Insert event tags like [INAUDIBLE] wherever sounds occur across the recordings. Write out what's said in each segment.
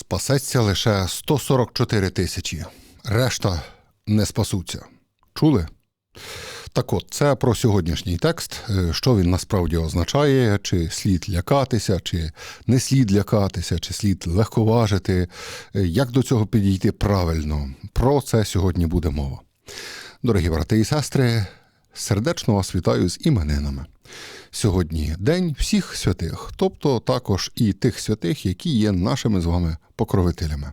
Спасеться лише 144 тисячі. Решта не спасуться. Чули? Так от, це про сьогоднішній текст, Е, що він насправді означає, чи слід лякатися, чи не слід лякатися, чи слід легковажити, Е, як до цього підійти правильно. Про це сьогодні буде мова. Дорогі брати і сестри, сердечно вас вітаю з іменинами. Сьогодні день всіх святих, тобто також і тих святих, які є нашими з вами покровителями.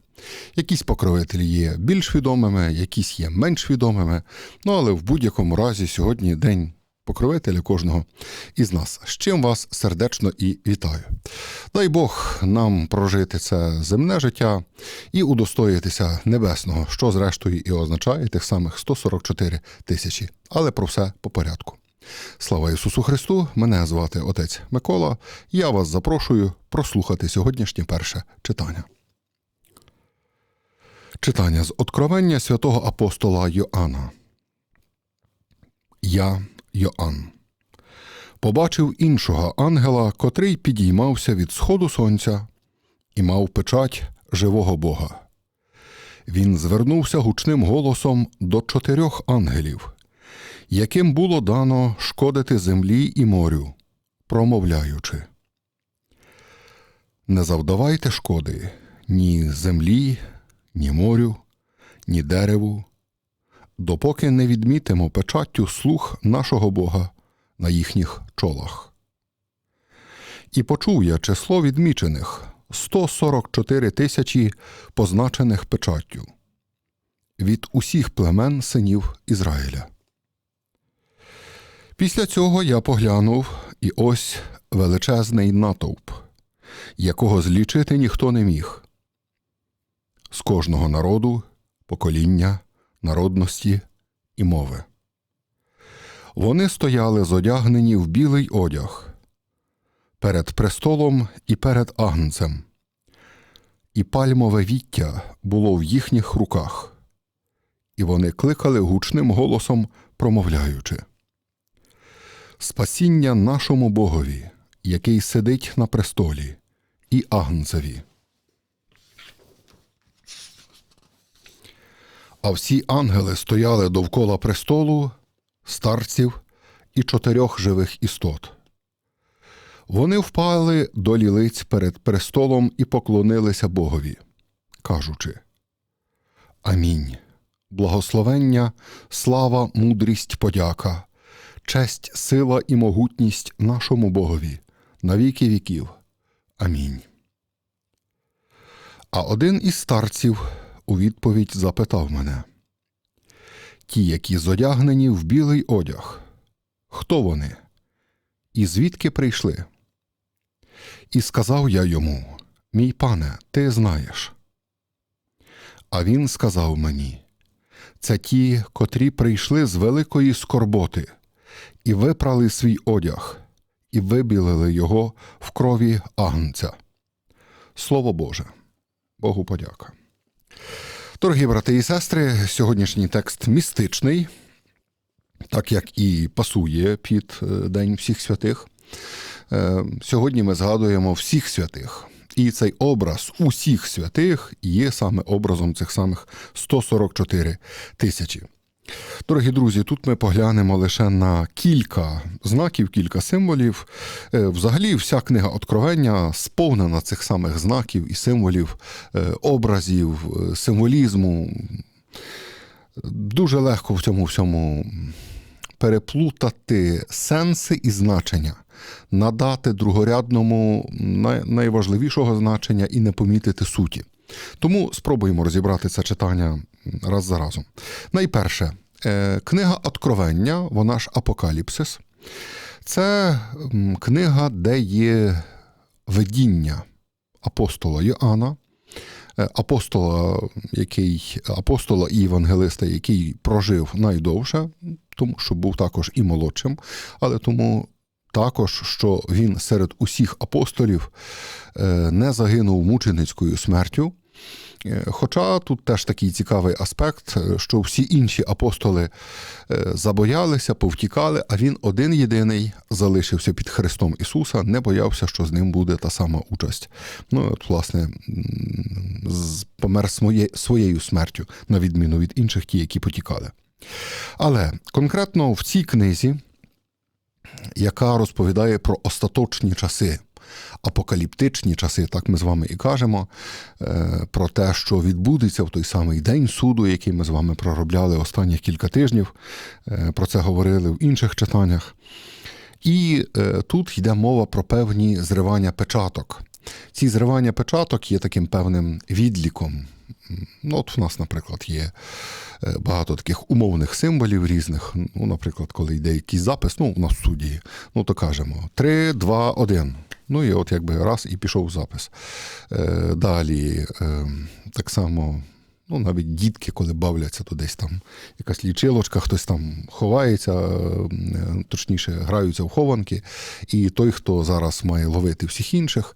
Якісь покровителі є більш відомими, якісь є менш відомими. Ну але в будь-якому разі сьогодні день покровителя кожного із нас. З чим вас сердечно і вітаю. Дай Бог нам прожити це земне життя і удостоїтися небесного, що зрештою і означає тих самих 144 тисячі. Але про все по порядку. Слава Ісусу Христу! Мене звати отець Микола. Я вас запрошую прослухати сьогоднішнє перше читання. Читання з Откровення святого апостола Йоанна. Я, Йоанн, побачив іншого ангела, котрий підіймався від сходу сонця і мав печать живого Бога. Він звернувся гучним голосом до чотирьох ангелів, яким було дано шкодити землі і морю, промовляючи. Не завдавайте шкоди ні землі, ні морю, ні дереву, допоки не відмітимо печаттю слух нашого Бога на їхніх чолах. І почув я число відмічених 144 тисячі позначених печаттю від усіх племен синів Ізраїля. Після цього я поглянув, і ось величезний натовп, якого злічити ніхто не міг. З кожного народу, покоління, народності і мови. Вони стояли зодягнені в білий одяг перед престолом і перед агнцем, і пальмове віття було в їхніх руках, і вони кликали гучним голосом, промовляючи Спасіння нашому Богові, який сидить на престолі, і агнцеві. А всі ангели стояли довкола престолу, старців і чотирьох живих істот. Вони впали до лілиць перед престолом і поклонилися Богові, кажучи Амінь. Благословення, слава, мудрість, подяка, честь, сила і могутність нашому Богові на віки віків. Амінь. А один із старців у відповідь запитав мене Ті, які зодягнені в білий одяг, хто вони? І звідки прийшли? І сказав я йому Мій пане, ти знаєш. А він сказав мені це ті, котрі прийшли з великої скорботи, і випрали свій одяг, і вибілили його в крові агнця. Слово Боже, Богу подяка. Дорогі брати і сестри, сьогоднішній текст містичний, так як і пасує під е, День всіх святих. Е, Сьогодні ми згадуємо всіх святих. І цей образ усіх святих є саме образом цих самих 144 тисячі. Дорогі друзі, тут ми поглянемо лише на кілька знаків, кілька символів. Е, Взагалі, вся книга Откровення сповнена цих самих знаків і символів, е, образів, е, символізму. Дуже легко в цьому всьому переплутати сенси і значення, надати другорядному найважливішого значення і не помітити суті. Тому спробуємо розібрати це читання раз за разом. Найперше, е, книга Откровення, вона ж Апокаліпсис. Це книга, де є видіння апостола Йоанна, е, апостола, який, апостола і євангелиста, який прожив найдовше, тому що був також і молодшим, але тому також, що він серед усіх апостолів е, не загинув мученицькою смертю. Е, Хоча тут теж такий цікавий аспект, е, що всі інші апостоли е, забоялися, повтікали, а він один єдиний залишився під Христом Ісуса, не боявся, що з ним буде та сама участь. Ну, от, власне, помер своєю смертю, на відміну від інших, ті, які потікали. Але конкретно в цій книзі, яка розповідає про остаточні часи, апокаліптичні часи, так ми з вами і кажемо, е, про те, що відбудеться в той самий день суду, який ми з вами проробляли останніх кілька тижнів. Е, Про це говорили в інших читаннях. І е, тут йде мова про певні зривання печаток. Ці зривання печаток є таким певним відліком. Ну, от в нас, наприклад, є е, багато таких умовних символів різних. Ну, наприклад, коли йде якийсь запис, ну, у нас в студії, ну то кажемо 3, 2, 1. Ну і от якби раз і пішов запис. Е, далі е, так само. Ну, навіть дітки, коли бавляться, то десь там якась лічилочка, хтось там ховається, точніше, граються в хованки. І той, хто зараз має ловити всіх інших,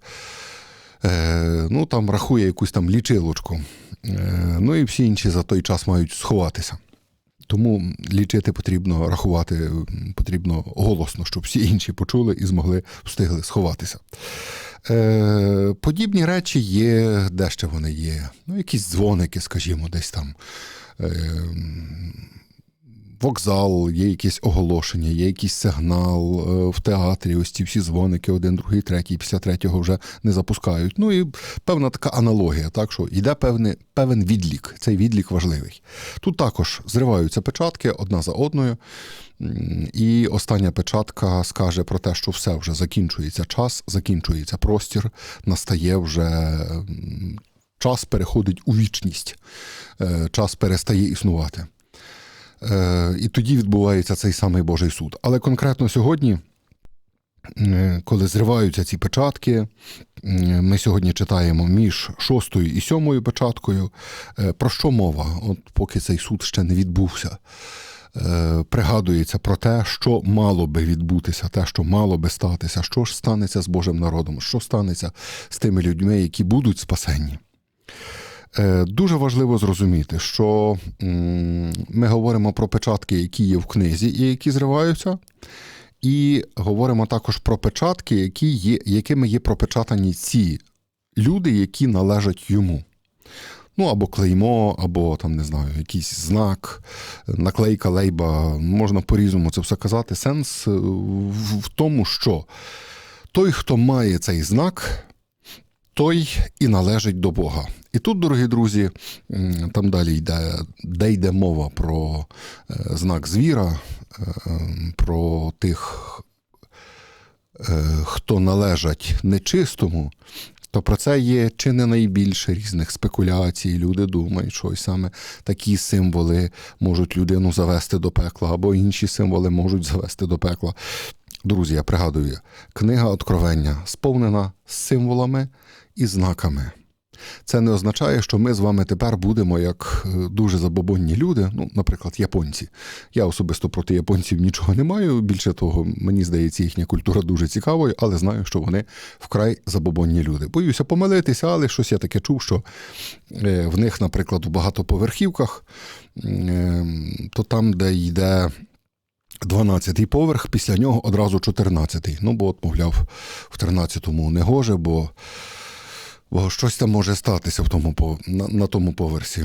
ну там рахує якусь там лічилочку. Е, ну і всі інші за той час мають сховатися. Тому лічити потрібно, рахувати потрібно голосно, щоб всі інші почули і змогли встигли сховатися. Е, подібні речі є, де ще вони є. Ну, якісь дзвоники, скажімо, десь там. Е, Вокзал, є якесь оголошення, є якийсь сигнал е, в театрі. Ось ці всі дзвоники, один, другий, третій, після третього вже не запускають. Ну і певна така аналогія, так що йде певний, певен відлік. Цей відлік важливий. Тут також зриваються печатки одна за одною. І остання печатка скаже про те, що все вже закінчується час, закінчується простір, настає вже час переходить у вічність, Е, час перестає існувати. Е, І тоді відбувається цей самий Божий суд. Але конкретно сьогодні, е, коли зриваються ці печатки, е, ми сьогодні читаємо між шостою і сьомою печаткою. Про що мова? От поки цей суд ще не відбувся. Пригадується про те, що мало би відбутися, те, що мало би статися, що ж станеться з Божим народом, що станеться з тими людьми, які будуть спасенні. Е, Дуже важливо зрозуміти, що ми говоримо про печатки, які є в книзі і які зриваються, і говоримо також про печатки, які є, якими є пропечатані ці люди, які належать йому. Ну, або клеймо, або там, не знаю, якийсь знак, наклейка, лейба, можна по-різному це все казати. Сенс е, в в тому, що той, хто має цей знак, той і належить до Бога. І тут, дорогі друзі, там далі йде, де йде мова про е, знак звіра, е, про тих, е, хто належать нечистому, то про це є чи не найбільше різних спекуляцій. Люди думають, що саме такі символи можуть людину завести до пекла, або інші символи можуть завести до пекла. Друзі, я пригадую, книга Откровення сповнена символами і знаками. Це не означає, що ми з вами тепер будемо як е, дуже забобонні люди, ну, наприклад, японці. Я особисто проти японців нічого не маю. Більше того, мені здається, їхня культура дуже цікавою, але знаю, що вони вкрай забобонні люди. Боюся помилитися, але щось я таке чув, що е, в них, наприклад, в багатоповерхівках, е, то там, де йде. 12-й поверх, після нього одразу 14-й. Ну, бо, от, мовляв, в 13-му не гоже, бо, бо щось там може статися в тому, на, на тому поверсі.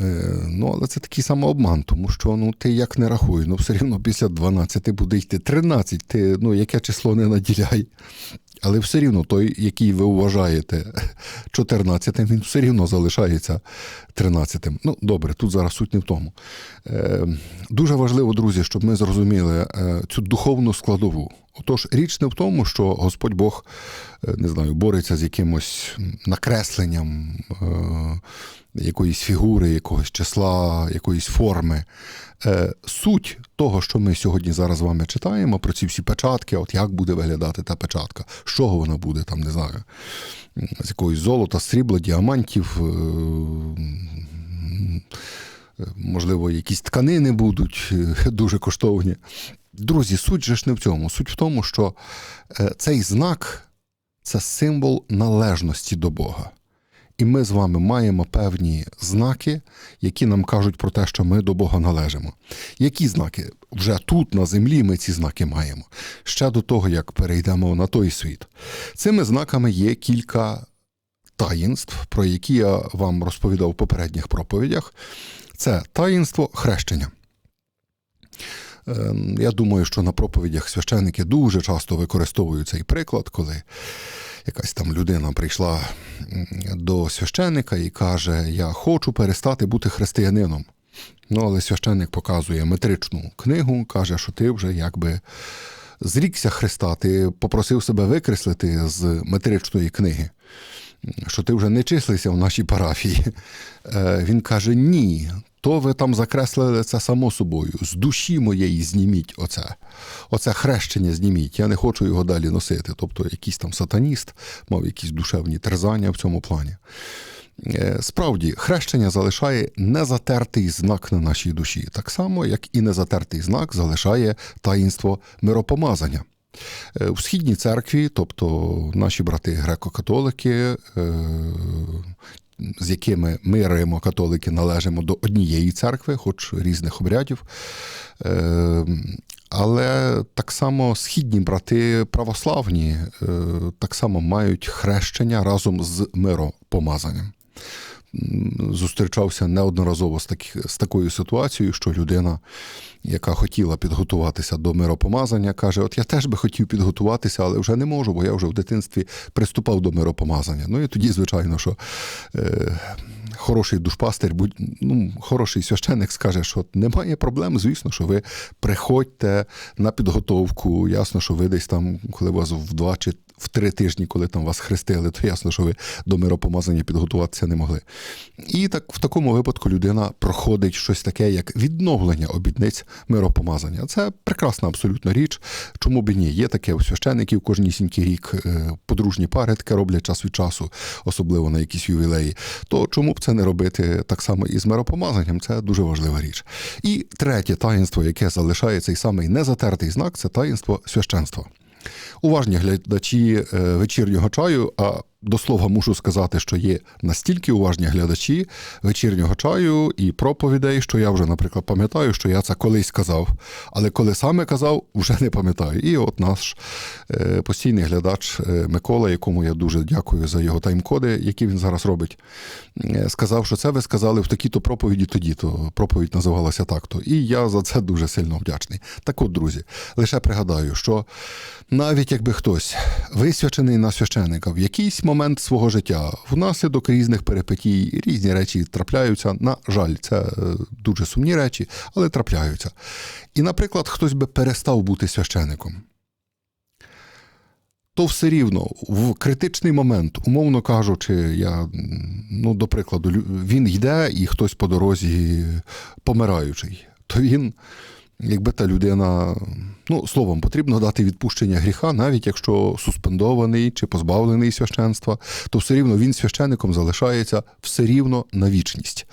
Е, ну, але це такий самообман, тому що ну, ти як не рахуй, ну все рівно після 12 буде йти 13, ти ну, яке число не наділяй. Але все рівно той, який ви вважаєте 14-тим, він все рівно залишається 13-тим. Ну, добре, тут зараз суть не в тому. Е, дуже важливо, друзі, щоб ми зрозуміли е, цю духовну складову. Отож, річ не в тому, що Господь Бог е, не знаю, бореться з якимось накресленням е, якоїсь фігури, якогось числа, якоїсь форми. Е, Суть того, що ми сьогодні зараз з вами читаємо, про ці всі печатки, от як буде виглядати та печатка, з чого вона буде, там, не знаю, з якогось золота, срібла, діамантів. е, Можливо, якісь тканини будуть е, дуже коштовні. Друзі, суть же ж не в цьому. Суть в тому, що е, цей знак це символ належності до Бога. І ми з вами маємо певні знаки, які нам кажуть про те, що ми до Бога належимо. Які знаки? Вже тут, на землі, ми ці знаки маємо. Ще до того, як перейдемо на той світ. Цими знаками є кілька таїнств, про які я вам розповідав в попередніх проповідях. Це таїнство хрещення. Ем, Я думаю, що на проповідях священники дуже часто використовують цей приклад, коли якась там людина прийшла до священника і каже: Я хочу перестати бути християнином. Ну, але священник показує метричну книгу, каже, що ти вже якби зрікся Христа, ти попросив себе викреслити з метричної книги, що ти вже не числися в нашій парафії. Е, Він каже: ні, то ви там закреслили це само собою. З душі моєї зніміть оце. Оце хрещення зніміть. Я не хочу його далі носити. Тобто, якийсь там сатаніст мав якісь душевні терзання в цьому плані. Е, Справді, хрещення залишає незатертий знак на нашій душі, так само, як і незатертий знак залишає таїнство миропомазання. Е, У східній церкві, тобто наші брати греко-католики, е, з якими ми, римо-католики, належимо до однієї церкви, хоч різних обрядів. Е, Але так само східні брати православні так само мають хрещення разом з миропомазанням. Зустрічався неодноразово з, таких, з такою ситуацією, що людина, яка хотіла підготуватися до миропомазання, каже: От я теж би хотів підготуватися, але вже не можу, бо я вже в дитинстві приступав до миропомазання. Ну і тоді, звичайно, що е, хороший душпастер, будь, ну, хороший священник скаже, що немає проблем, звісно, що ви приходьте на підготовку. Ясно, що ви десь там, коли вас в два чи в три тижні, коли там вас хрестили, то ясно, що ви до миропомазання підготуватися не могли. І так в такому випадку людина проходить щось таке, як відновлення обідниць миропомазання. Це прекрасна абсолютно річ. Чому б і ні? Є таке у священиків кожнісінький рік е, подружні пари таке роблять час від часу, особливо на якісь ювілеї. То чому б це не робити так само і з миропомазанням? Це дуже важлива річ. І третє таїнство, яке залишає цей самий незатертий знак, це таїнство священства. Уважні глядачі е, вечірнього чаю, а до слова мушу сказати, що є настільки уважні глядачі вечірнього чаю і проповідей, що я вже, наприклад, пам'ятаю, що я це колись казав, але коли саме казав, вже не пам'ятаю. І от наш е, постійний глядач е, Микола, якому я дуже дякую за його тайм-коди, які він зараз робить, е, сказав, що це ви сказали в такій-то проповіді тоді-то. Проповідь називалася так-то. І я за це дуже сильно вдячний. Так от, друзі, лише пригадаю, що навіть якби хтось висвячений на священика в якийсь момент свого життя, внаслідок різних перипетій, різні речі трапляються. На жаль, це е, дуже сумні речі, але трапляються. І, наприклад, хтось би перестав бути священиком. То все рівно в критичний момент, умовно кажучи, я, ну, до прикладу, він йде і хтось по дорозі помираючий, то він, якби та людина, ну, словом, потрібно дати відпущення гріха, навіть якщо суспендований чи позбавлений священства, то все рівно він священником залишається все рівно на вічність.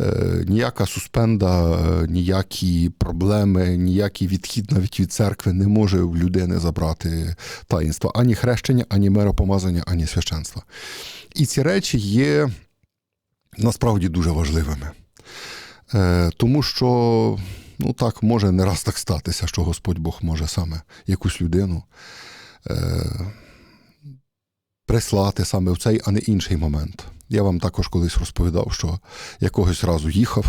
Е, ніяка суспенда, е, ніякі проблеми, ніякий відхід навіть від церкви не може в людини забрати таїнства ані хрещення, ані миропомазання, ані священства. І ці речі є насправді дуже важливими. Е, тому що ну так може не раз так статися, що Господь Бог може саме якусь людину е, прислати саме в цей, а не інший момент. Я вам також колись розповідав, що якогось разу їхав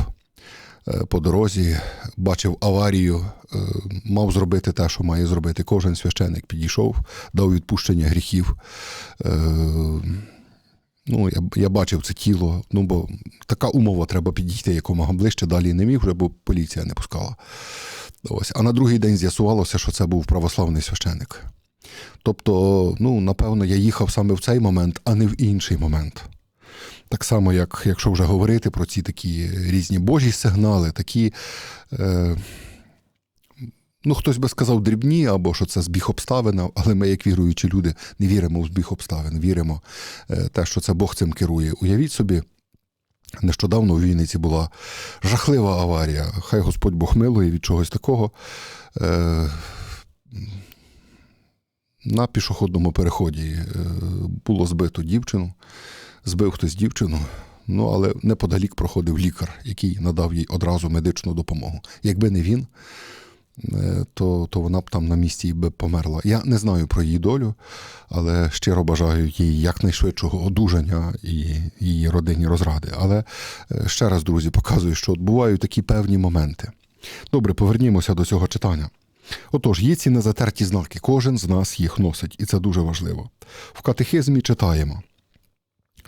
е, по дорозі, бачив аварію, е, мав зробити те, що має зробити. Кожен священик підійшов, дав відпущення гріхів. Е, Ну, я, я бачив це тіло, ну бо така умова треба підійти якомога ближче, далі не міг вже, бо поліція не пускала. Ось. А на другий день з'ясувалося, що це був православний священик. Тобто, ну, напевно, я їхав саме в цей момент, а не в інший момент. Так само, як якщо вже говорити про ці такі різні божі сигнали, такі. Е, Ну, хтось би сказав дрібні, або що це збіг обставин, але ми, як віруючі люди, не віримо в збіг обставин, віримо е, те, що це Бог цим керує. Уявіть собі, нещодавно у Вінниці була жахлива аварія. Хай Господь Бог милує від чогось такого. Е, На пішохідному переході е, було збито дівчину. збив хтось дівчину. Ну, але неподалік проходив лікар, який надав їй одразу медичну допомогу. Якби не він, то, то вона б там на місці і би померла. Я не знаю про її долю, але щиро бажаю їй якнайшвидшого одужання і її родині розради. Але е, ще раз, друзі, показую, що от бувають такі певні моменти. Добре, повернімося до цього читання. Отож, є ці незатерті знаки, кожен з нас їх носить, і це дуже важливо. В катехизмі читаємо.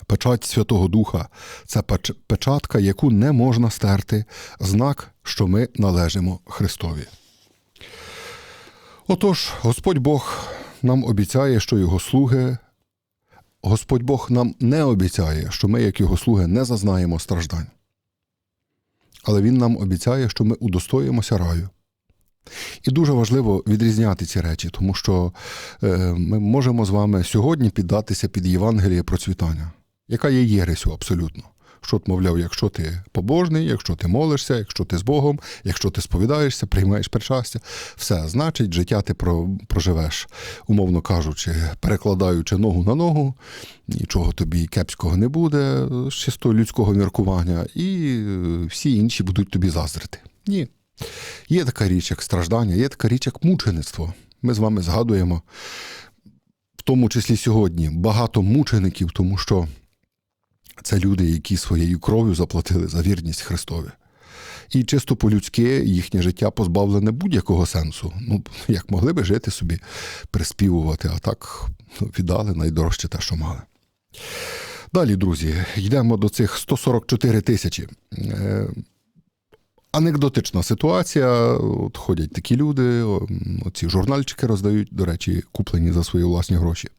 Печать Святого Духа це печ- печатка, яку не можна стерти, знак, що ми належимо Христові. Отож, Господь Бог нам обіцяє, що Його слуги. Господь Бог нам не обіцяє, що ми, як Його слуги, не зазнаємо страждань. Але Він нам обіцяє, що ми удостоїмося раю. І дуже важливо відрізняти ці речі, тому що е, ми можемо з вами сьогодні піддатися під Євангеліє процвітання, яка є єресю абсолютно. Що, мовляв, якщо ти побожний, якщо ти молишся, якщо ти з Богом, якщо ти сповідаєшся, приймаєш причастя, все, значить, життя ти про- проживеш, умовно кажучи, перекладаючи ногу на ногу, нічого тобі кепського не буде з чисто людського міркування, і е, всі інші будуть тобі заздрити. Ні. Є така річ, як страждання, є така річ, як мучеництво. Ми з вами згадуємо, в тому числі сьогодні, багато мучеників, тому що це люди, які своєю кров'ю заплатили за вірність Христові. І чисто по-людськи їхнє життя позбавлене будь-якого сенсу. Ну, як могли би жити собі, приспівувати, а так ну, віддали найдорожче те, що мали. Далі, друзі, йдемо до цих 144 тисячі. Е, Анекдотична ситуація. От ходять такі люди, о, оці журнальчики роздають, до речі, куплені за свої власні гроші.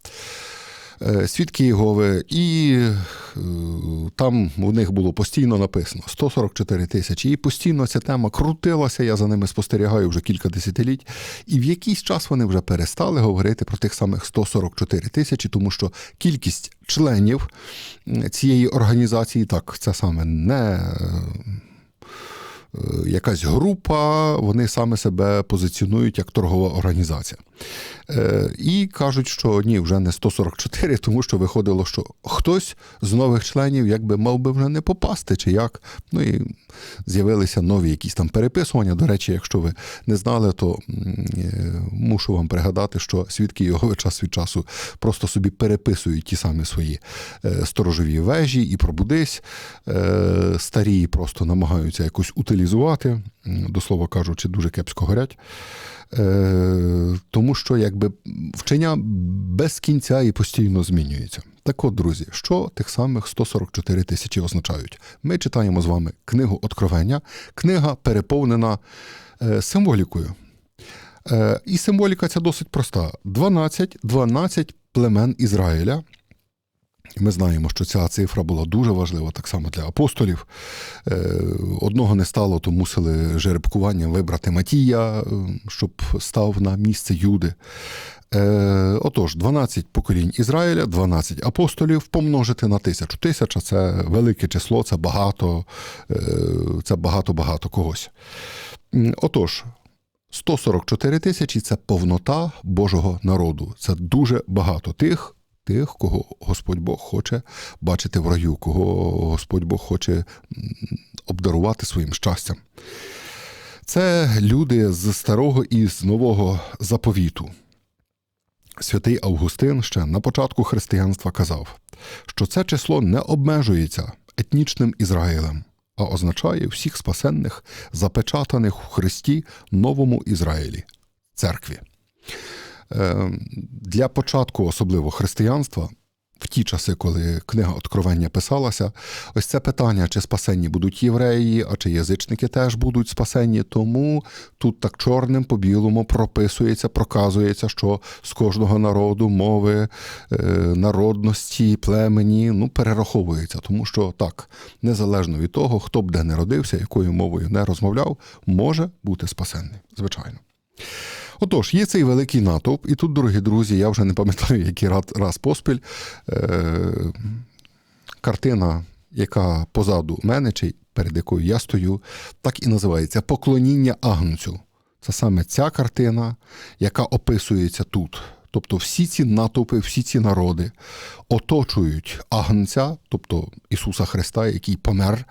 Е, Свідки Єгови, і е, там у них було постійно написано 144 тисячі. І постійно ця тема крутилася. Я за ними спостерігаю вже кілька десятиліть. І в якийсь час вони вже перестали говорити про тих самих 144 тисячі, тому що кількість членів цієї організації, так, це саме не. е, якась група, вони саме себе позиціонують як торгова організація. Е, І кажуть, що ні, вже не 144, тому що виходило, що хтось з нових членів якби мав би вже не попасти, чи як. Ну і з'явилися нові якісь там переписування. До речі, якщо ви не знали, то е, мушу вам пригадати, що свідки його [LAUGHS] час від часу просто собі переписують ті самі свої е, сторожові вежі і пробудись. Старі просто намагаються якось утилізувати, до слова кажучи, дуже кепсько горять. Е, тому що якби вчення без кінця і постійно змінюється. Так от, друзі, що тих самих 144 тисячі означають? Ми читаємо з вами книгу Откровення. Книга переповнена е, символікою. Е, і символіка ця досить проста: 12, 12 племен Ізраїля. Ми знаємо, що ця цифра була дуже важлива так само для апостолів. Е, Одного не стало, то мусили жеребкуванням вибрати Матія, е, щоб став на місце Юди. Е, Отож, 12 поколінь Ізраїля, 12 апостолів помножити на тисячу. Тисяча це велике число, це багато, це багато-багато когось. Отож, 144 тисячі це повнота Божого народу. Це дуже багато тих, тих, кого Господь Бог хоче бачити в раю, кого Господь Бог хоче обдарувати своїм щастям. Це люди з старого і з нового заповіту. Святий Августин ще на початку християнства казав, що це число не обмежується етнічним Ізраїлем, а означає всіх спасенних, запечатаних у Христі новому Ізраїлі церкві. Е, Для початку, особливо християнства, в ті часи, коли книга Откровення писалася, ось це питання, чи спасенні будуть євреї, а чи язичники теж будуть спасенні. Тому тут так чорним по білому прописується, проказується, що з кожного народу, мови, е, народності, племені ну, перераховується. Тому що так, незалежно від того, хто б де не родився, якою мовою не розмовляв, може бути спасенний. Звичайно. Отож, є цей великий натовп, і тут, дорогі друзі, я вже не пам'ятаю, який раз, поспіль. Е, картина, яка позаду мене, чи перед якою я стою, так і називається Поклоніння Агнцю. Це саме ця картина, яка описується тут. Тобто всі ці натовпи, всі ці народи оточують агнця, тобто Ісуса Христа, який помер,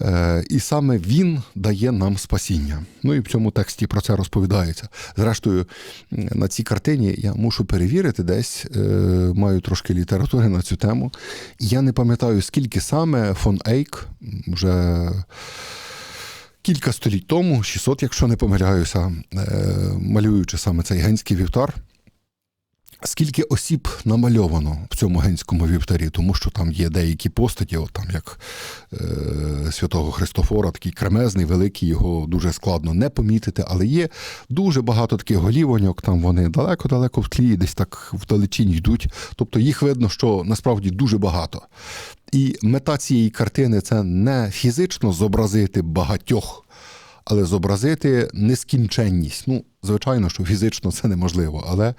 е, і саме Він дає нам спасіння. Ну і в цьому тексті про це розповідається. Зрештою, на цій картині я мушу перевірити десь, е, маю трошки літератури на цю тему. Я не пам'ятаю, скільки саме фон Ейк вже. Кілька століть тому, 600, якщо не помиляюся, е, малюючи саме цей генський вівтар, скільки осіб намальовано в цьому генському вівтарі, тому що там є деякі постаті, от там як е, святого Христофора, такий кремезний, великий, його дуже складно не помітити, але є дуже багато таких голівоньок, там вони далеко-далеко в тлі, десь так вдалечінь йдуть. Тобто їх видно, що насправді дуже багато. І мета цієї картини це не фізично зобразити багатьох, але зобразити нескінченність. Ну, звичайно, що фізично це неможливо, але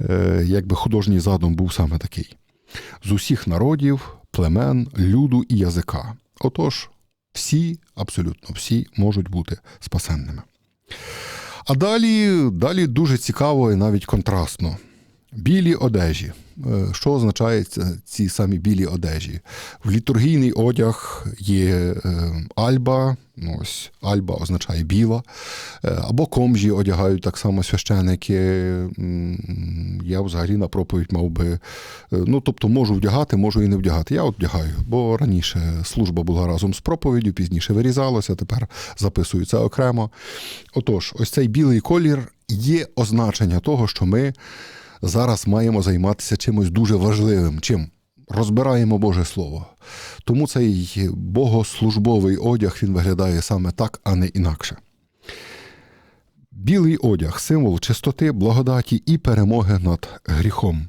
е, якби художній задум був саме такий: з усіх народів, племен, люду і язика. Отож, всі, абсолютно всі можуть бути спасенними. А далі, далі дуже цікаво і навіть контрастно. Білі одежі. Е, Що означає ці самі білі одежі? В літургійний одяг є е, альба, ну, ось альба означає біла, е, або комжі одягають так само священики. Я взагалі на проповідь мав би, ну тобто можу вдягати, можу і не вдягати. Я от вдягаю, бо раніше служба була разом з проповіддю, пізніше вирізалося, тепер записую це окремо. Отож, ось цей білий колір є означення того, що ми зараз маємо займатися чимось дуже важливим. Чим? Розбираємо Боже Слово. Тому цей богослужбовий одяг він виглядає саме так, а не інакше. Білий одяг символ чистоти, благодаті і перемоги над гріхом.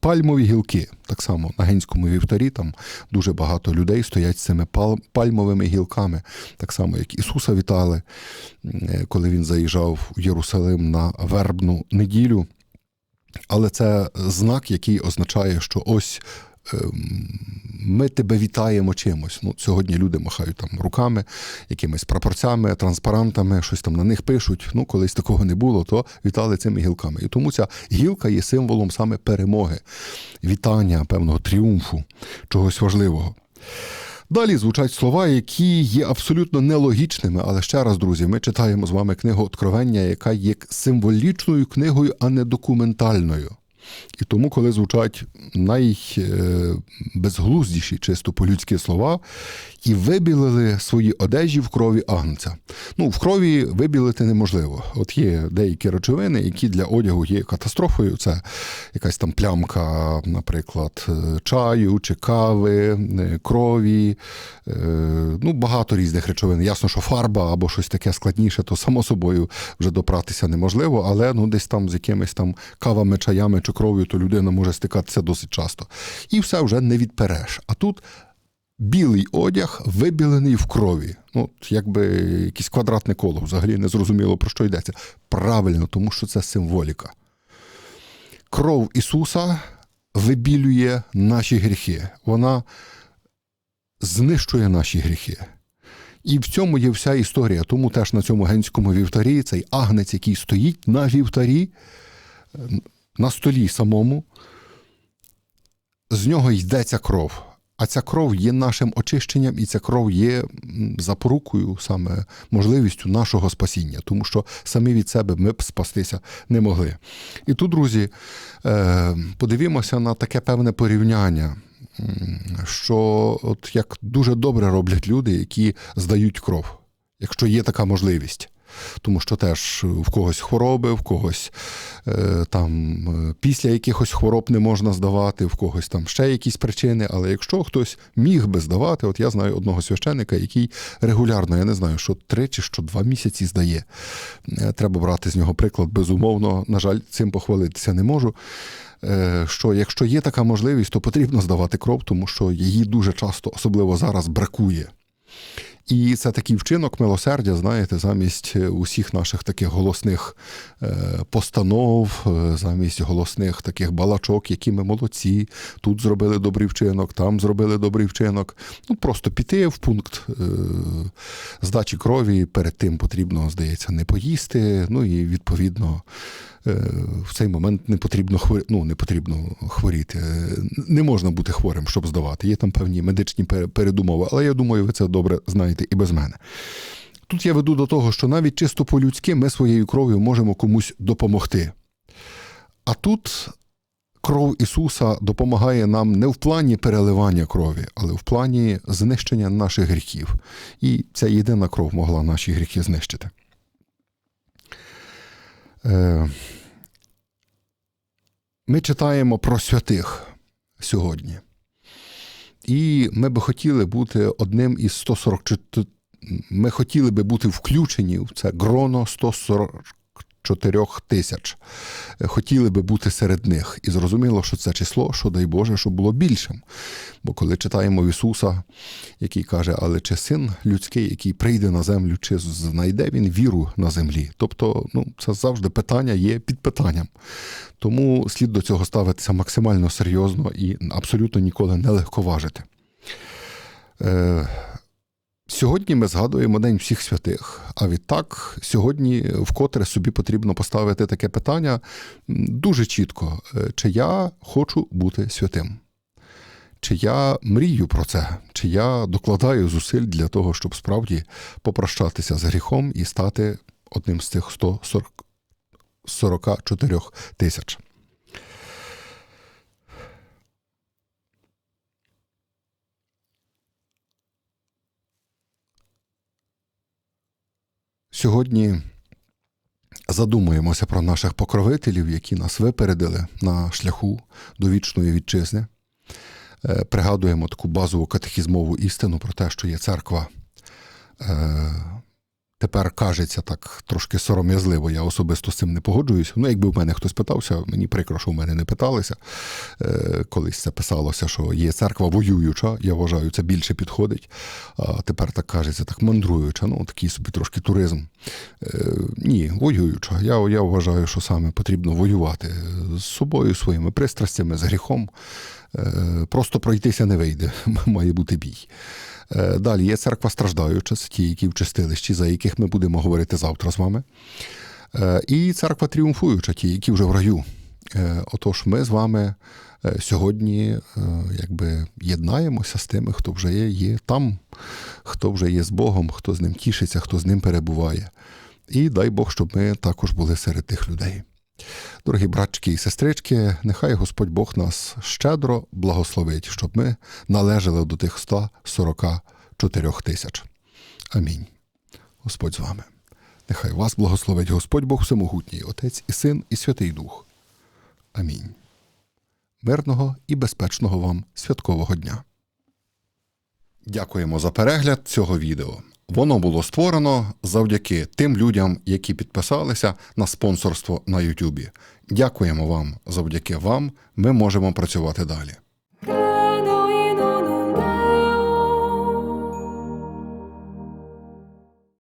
Пальмові гілки, так само на генському вівтарі, там дуже багато людей стоять з цими пальмовими гілками, так само як Ісуса вітали, е, коли він заїжджав в Єрусалим на вербну неділю. Але це знак, який означає, що ось ем, ми тебе вітаємо чимось. Ну, сьогодні люди махають там руками, якимись прапорцями, транспарантами, щось там на них пишуть. Ну, колись такого не було, то вітали цими гілками. І тому ця гілка є символом саме перемоги, вітання, певного тріумфу, чогось важливого. Далі звучать слова, які є абсолютно нелогічними, але ще раз, друзі, ми читаємо з вами книгу Откровення, яка є символічною книгою, а не документальною. І тому, коли звучать найбезглуздіші, чисто по-людськи слова, і вибілили свої одежі в крові агнця. Ну, в крові вибілити неможливо. От є деякі речовини, які для одягу є катастрофою. Це якась там плямка, наприклад, е, чаю чи кави, е, крові, е, ну, багато різних речовин. Ясно, що фарба або щось таке складніше, то само собою вже допратися неможливо, але ну, десь там з якимись там кавами, чаями чи кров'ю, то людина може стикатися досить часто. І все вже не відпереш. А тут білий одяг вибілений в крові. Ну, якби якесь квадратне коло, взагалі не зрозуміло, про що йдеться. Правильно, тому що це символіка. Кров Ісуса вибілює наші гріхи. Вона знищує наші гріхи. І в цьому є вся історія. Тому теж на цьому генському вівтарі цей агнець, який стоїть на вівтарі, на столі самому, з нього йдеться кров. А ця кров є нашим очищенням, і ця кров є запорукою, саме можливістю нашого спасіння, тому що самі від себе ми б спастися не могли. І тут, друзі, е, подивімося на таке певне порівняння, що от як дуже добре роблять люди, які здають кров, якщо є така можливість. Тому що теж в когось хвороби, в когось е, там е, після якихось хвороб не можна здавати, в когось там ще якісь причини. Але якщо хтось міг би здавати, от я знаю одного священика, який регулярно, я не знаю, що три чи що два місяці здає. Е, Треба брати з нього приклад, безумовно. На жаль, цим похвалитися не можу. Е, Що якщо є така можливість, то потрібно здавати кров, тому що її дуже часто, особливо зараз, бракує. І це такий вчинок милосердя, знаєте, замість е, усіх наших таких голосних е, постанов, е, замість голосних таких балачок, які ми молодці, тут зробили добрий вчинок, там зробили добрий вчинок. Ну просто піти в пункт здачі крові. Перед тим потрібно, здається, не поїсти. Ну і відповідно в цей момент не потрібно хворі... ну, не потрібно хворіти. Е, Не можна бути хворим, щоб здавати. Є там певні медичні передумови, але я думаю, ви це добре знаєте і без мене. Тут я веду до того, що навіть чисто по-людськи ми своєю кров'ю можемо комусь допомогти. А тут кров Ісуса допомагає нам не в плані переливання крові, але в плані знищення наших гріхів. І ця єдина кров могла наші гріхи знищити. Е, Ми читаємо про святих сьогодні. І ми би хотіли бути одним із 144 ми хотіли би бути включені в це гроно 144 тисяч. Хотіли би бути серед них. І зрозуміло, що це число, що дай Боже, щоб було більшим. Бо коли читаємо Ісуса, який каже, але чи син людський, який прийде на землю, чи знайде він віру на землі? Тобто, ну, це завжди питання є під питанням. Тому слід до цього ставитися максимально серйозно і абсолютно ніколи не легковажити. Сьогодні ми згадуємо День всіх святих. А відтак, сьогодні вкотре собі потрібно поставити таке питання дуже чітко: Е, чи я хочу бути святим? Чи я мрію про це, чи я докладаю зусиль для того, щоб справді попрощатися з гріхом і стати одним з цих 144 тисяч. Сьогодні задумуємося про наших покровителів, які нас випередили на шляху до вічної вітчизни. Е, Пригадуємо таку базову катехізмову істину про те, що є церква. Тепер кажеться так трошки сором'язливо, я особисто з цим не погоджуюся. Ну, якби в мене хтось питався, мені прикро, що в мене не питалися. Е, колись це писалося, що є церква воююча, я вважаю, це більше підходить. А тепер так кажеться, так мандруюча, ну такий собі трошки туризм. Е, ні, воююча. Я, я вважаю, що саме потрібно воювати з собою, своїми пристрастями, з гріхом. Е, просто пройтися не вийде, [LAUGHS] має бути бій. Е, Далі є церква страждаюча, це ті, які в чистилищі, за яких ми будемо говорити завтра з вами. Е, І церква тріумфуюча, ті, які вже в раю. Е, Отож, ми з вами сьогодні якби єднаємося з тими, хто вже є, є там, хто вже є з Богом, хто з ним тішиться, хто з ним перебуває. І дай Бог, щоб ми також були серед тих людей. Дорогі братчики і сестрички, нехай Господь Бог нас щедро благословить, щоб ми належали до тих 144 тисяч. Амінь. Господь з вами. Нехай вас благословить Господь Бог Всемогутній, Отець і Син, і Святий Дух. Амінь. Мирного і безпечного вам святкового дня. Дякуємо за перегляд цього відео. Воно було створено завдяки тим людям, які підписалися на спонсорство на Ютубі. Дякуємо вам. Завдяки вам ми можемо працювати далі.